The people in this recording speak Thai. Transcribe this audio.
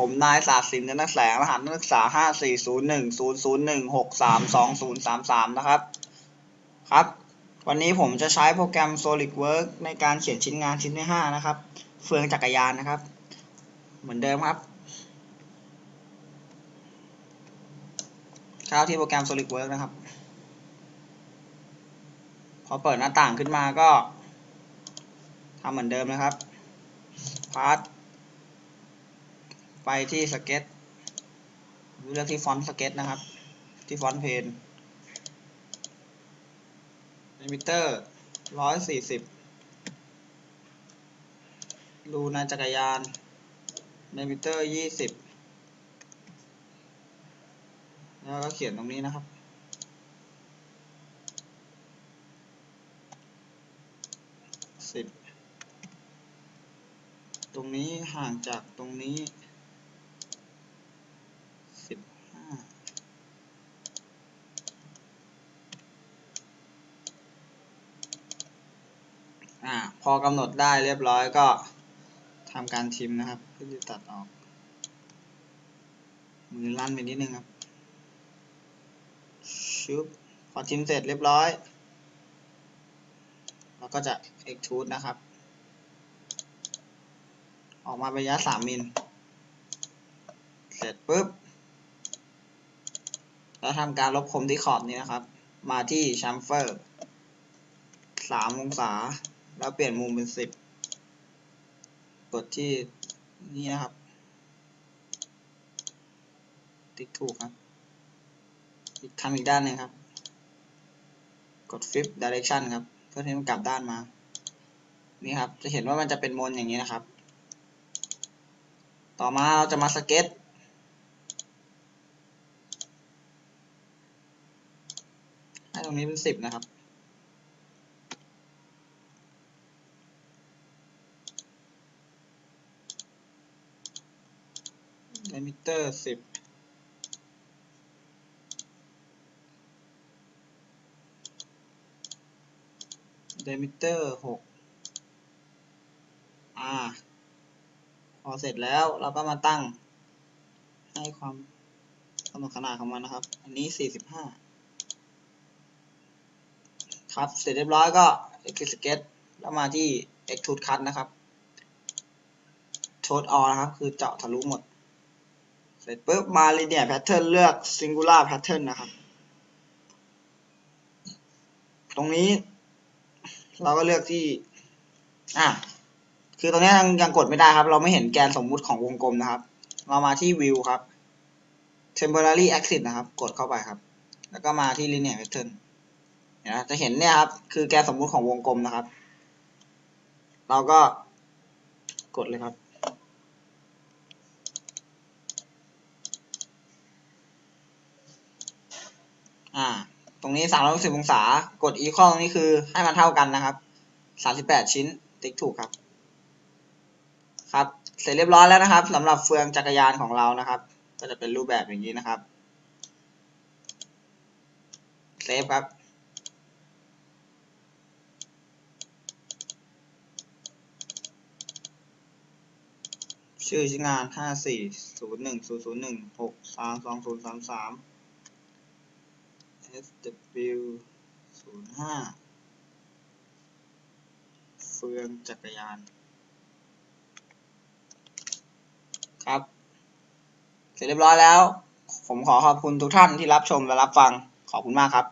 ผมนายศาสตร์สินนักแสงรหัสนักศึกษาห้าสี่ศูนย์หนึ่งศูนย์ศูนย์หนึ่งหกสามสองศูนย์สามสามนะครับ ครับ วันนี้ผมจะใช้โปรแกรม SolidWorks ในการเขียนชิ้นงานชิ้นที่ห้านะครับ เฟืองจักรยานนะครับ เหมือนเดิมครับเข้าที่โปรแกรม SolidWorks นะครับ พอเปิดหน้าต่างขึ้นมาก็ทำเหมือนเดิมนะครับพาร์ท ไปที่สเก็ตเลือกที่ฟอนต์สเก็ตนะครับ ที่ฟอนต์เพนลิมิเตอร์ร้อยสี่สิบรูในจักรยานลิมิเตอร์ยี่สิบแล้วก็เขียนตรงนี้นะครับสิบตรงนี้ห่างจากตรงนี้สิบห้า อ่าพอกำหนดได้เรียบร้อยก็ทำการทิมนะครับเพื่อจะตัดออกมือลั่นไปนิดนึงครับชุบพอทิมเสร็จเรียบร้อยเราก็จะ extrude นะครับ ออกมาเป็นระยะ 3 มิล เสร็จปุ๊บ แล้วทำการลบคมที่ขอบนี้นะครับ มาที่ chamfer 3องศา แล้วเปลี่ยนมุมเป็น10กดที่นี่นะครับ ติ๊กถูกครับอีกทำอีกด้านหนึ่งครับ กด flip direction ครับ เพื่อให้มันกลับด้านมา นี่ครับ จะเห็นว่ามันจะเป็นมนอย่างนี้นะครับ ต่อมาเราจะมาสเก็ต ให้ตรงนี้เป็นสิบนะครับ ลิมิเตอร์สิบเดมิเตอร์หกอ่า พอเสร็จแล้วเราก็มาตั้ง ให้ความกำหนดขนาดของมันนะครับ อันนี้สี่สิบห้าครับ เสร็จเรียบร้อยก็ exit sketch แล้วมาที่ extrude cut นะครับ short all นะครับ คือเจาะทะลุหมด เสร็จปุ๊บมา linear pattern เลือก singular pattern นะครับ ตรงนี้ เราก็เลือกที่ อะ คือตรงนี้ยังยังกดไม่ได้ครับ เราไม่เห็นแกนสมมุติของวงกลมนะครับ เรามาที่ view ครับ temporary axis นะครับ กดเข้าไปครับ แล้วก็มาที่ linear pattern นไหมจะเห็นเนี่ยครับ คือแกนสมมุติของวงกลมนะครับ เราก็กดเลยครับ อ่า ตรงนี้360องศากด equal ตรงนี้คือให้มันเท่ากันนะครับ38ชิ้น ติ๊กถูกครับ ครับ เสร็จเรียบร้อยแล้วนะครับสำหรับเฟืองจักรยานของเรานะครับ ก็จะเป็นรูปแบบอย่างนี้นะครับเซฟครับชื่อชิ้นงาน 5 4 0 1 0 0 1 6 3 2 0 3 3 SW 05เฟืองจักรยาน ครับ เสร็จเรียบร้อยแล้ว ผมขอขอบคุณทุกท่านที่รับชมและรับฟัง ขอบคุณมากครับ